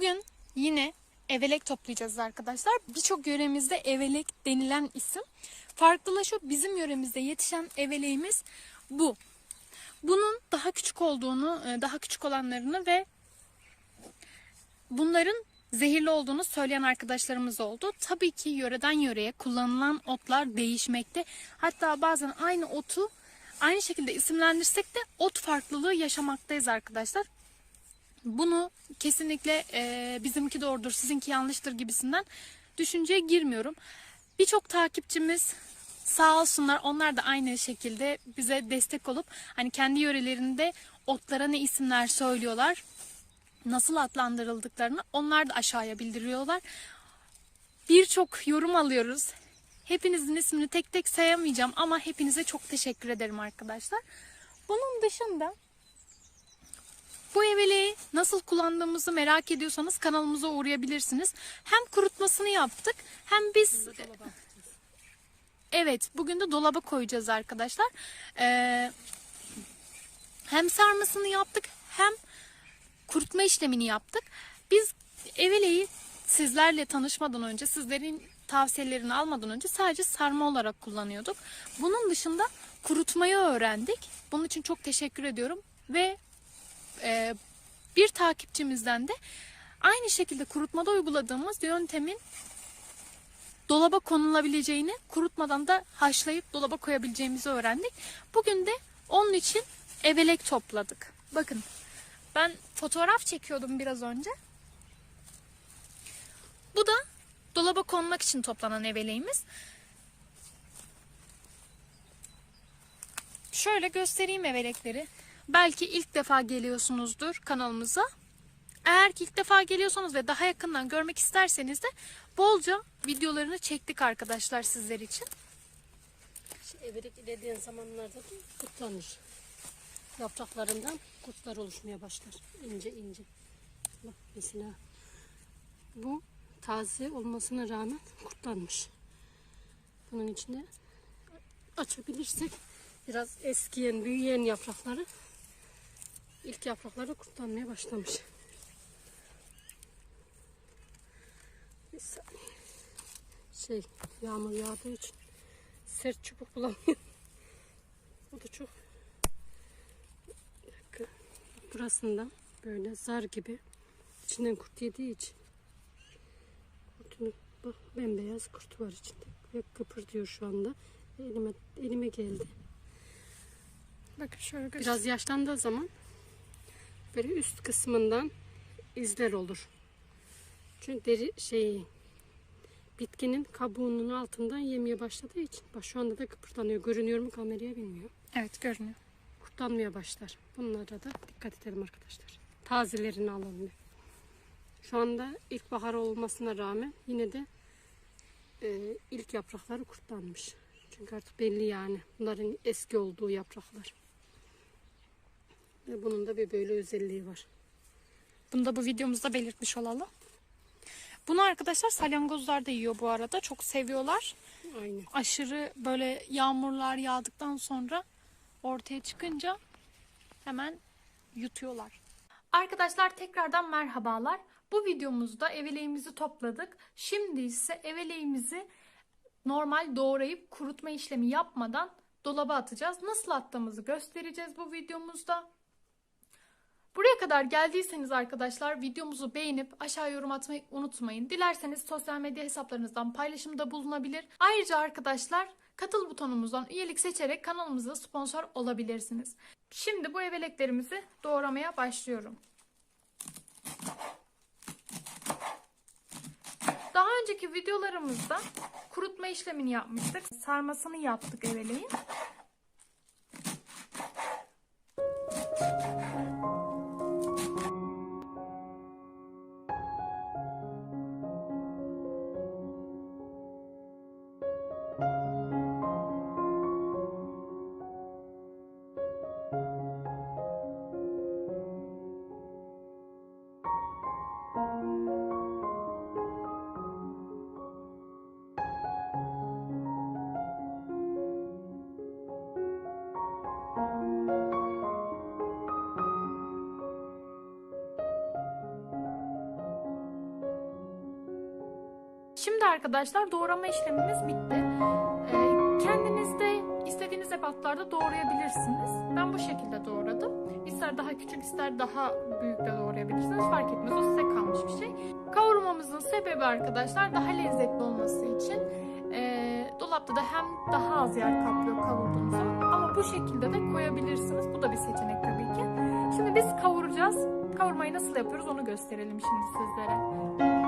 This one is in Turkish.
Bugün yine evelek toplayacağız arkadaşlar. Birçok yöremizde evelek denilen isim. Farklılaşıyor. Bizim yöremizde yetişen eveleğimiz bu. Bunun daha küçük olduğunu, e, daha küçük olanlarını ve bunların zehirli olduğunu söyleyen arkadaşlarımız oldu. Tabii ki yöreden yöreye kullanılan otlar değişmekte. Hatta bazen aynı otu aynı şekilde isimlendirsek de ot farklılığı yaşamaktayız arkadaşlar. Bunu kesinlikle e, bizimki doğrudur, sizinki yanlıştır gibisinden düşünceye girmiyorum. Birçok takipçimiz sağ olsunlar onlar da aynı şekilde bize destek olup hani kendi yörelerinde otlara ne isimler söylüyorlar, nasıl adlandırıldıklarını onlar da aşağıya bildiriyorlar. Birçok yorum alıyoruz. Hepinizin ismini tek tek sayamayacağım ama hepinize çok teşekkür ederim arkadaşlar. Bunun dışında bu eveliği nasıl kullandığımızı merak ediyorsanız kanalımıza uğrayabilirsiniz. Hem kurutmasını yaptık hem biz... Evet bugün de dolaba koyacağız arkadaşlar. Ee, hem sarmasını yaptık hem kurutma işlemini yaptık. Biz eveleyi sizlerle tanışmadan önce, sizlerin tavsiyelerini almadan önce sadece sarma olarak kullanıyorduk. Bunun dışında kurutmayı öğrendik. Bunun için çok teşekkür ediyorum ve e, bir takipçimizden de aynı şekilde kurutmada uyguladığımız yöntemin dolaba konulabileceğini, kurutmadan da haşlayıp dolaba koyabileceğimizi öğrendik. Bugün de onun için evelek topladık. Bakın ben fotoğraf çekiyordum biraz önce. Bu da dolaba konmak için toplanan eveleğimiz. Şöyle göstereyim evelekleri. Belki ilk defa geliyorsunuzdur kanalımıza. Eğer ki ilk defa geliyorsanız ve daha yakından görmek isterseniz de bolca videolarını çektik arkadaşlar sizler için. Everek ilerleyen zamanlarda da kurtlanır. Yapraklarından kurtlar oluşmaya başlar. İnce ince. Bak mesela bu taze olmasına rağmen kurtlanmış. Bunun içine açabilirsek biraz eskiyen, büyüyen yaprakları ilk yaprakları kurtlanmaya başlamış. Bir saniye. Şey yağmur yağdığı için sert çubuk bulamıyorum. Bu da çok burasından böyle zar gibi içinden kurt yediği için kurtunu bak bembeyaz kurt var içinde ve kıpırdıyor şu anda elime elime geldi Bakın şöyle biraz yaşlandığı zaman böyle üst kısmından izler olur çünkü deri şey bitkinin kabuğunun altından yemeye başladığı için bak şu anda da kıpırdanıyor görünüyor mu kameraya bilmiyorum Evet görünüyor. kurtlanmaya başlar. Bunlara da dikkat edelim arkadaşlar. Tazelerini alalım. Şu anda ilkbahar olmasına rağmen yine de e, ilk yaprakları kurtlanmış. Çünkü artık belli yani bunların eski olduğu yapraklar. Bunun da bir böyle özelliği var. Bunu da bu videomuzda belirtmiş olalım. Bunu arkadaşlar salyangozlar da yiyor bu arada. Çok seviyorlar. Aynen. Aşırı böyle yağmurlar yağdıktan sonra ortaya çıkınca hemen yutuyorlar. Arkadaşlar tekrardan merhabalar. Bu videomuzda eveleğimizi topladık. Şimdi ise eveleğimizi normal doğrayıp kurutma işlemi yapmadan dolaba atacağız. Nasıl attığımızı göstereceğiz bu videomuzda. Kadar geldiyseniz arkadaşlar videomuzu beğenip aşağı yorum atmayı unutmayın. Dilerseniz sosyal medya hesaplarınızdan paylaşımda bulunabilir. Ayrıca arkadaşlar katıl butonumuzdan üyelik seçerek kanalımıza sponsor olabilirsiniz. Şimdi bu eveleklerimizi doğramaya başlıyorum. Daha önceki videolarımızda kurutma işlemini yapmıştık. Sarmasını yaptık eveleğin. Şimdi arkadaşlar doğrama işlemimiz bitti. Ee, kendiniz de istediğiniz ebatlarda doğrayabilirsiniz. Ben bu şekilde doğradım. İster daha küçük ister daha büyük de doğrayabilirsiniz. Fark etmez o size kalmış bir şey. Kavurmamızın sebebi arkadaşlar daha lezzetli olması için. Ee, dolapta da hem daha az yer kaplıyor kavurduğunuz zaman ama bu şekilde de koyabilirsiniz. Bu da bir seçenek tabii ki. Şimdi biz kavuracağız. Kavurmayı nasıl yapıyoruz onu gösterelim şimdi sizlere.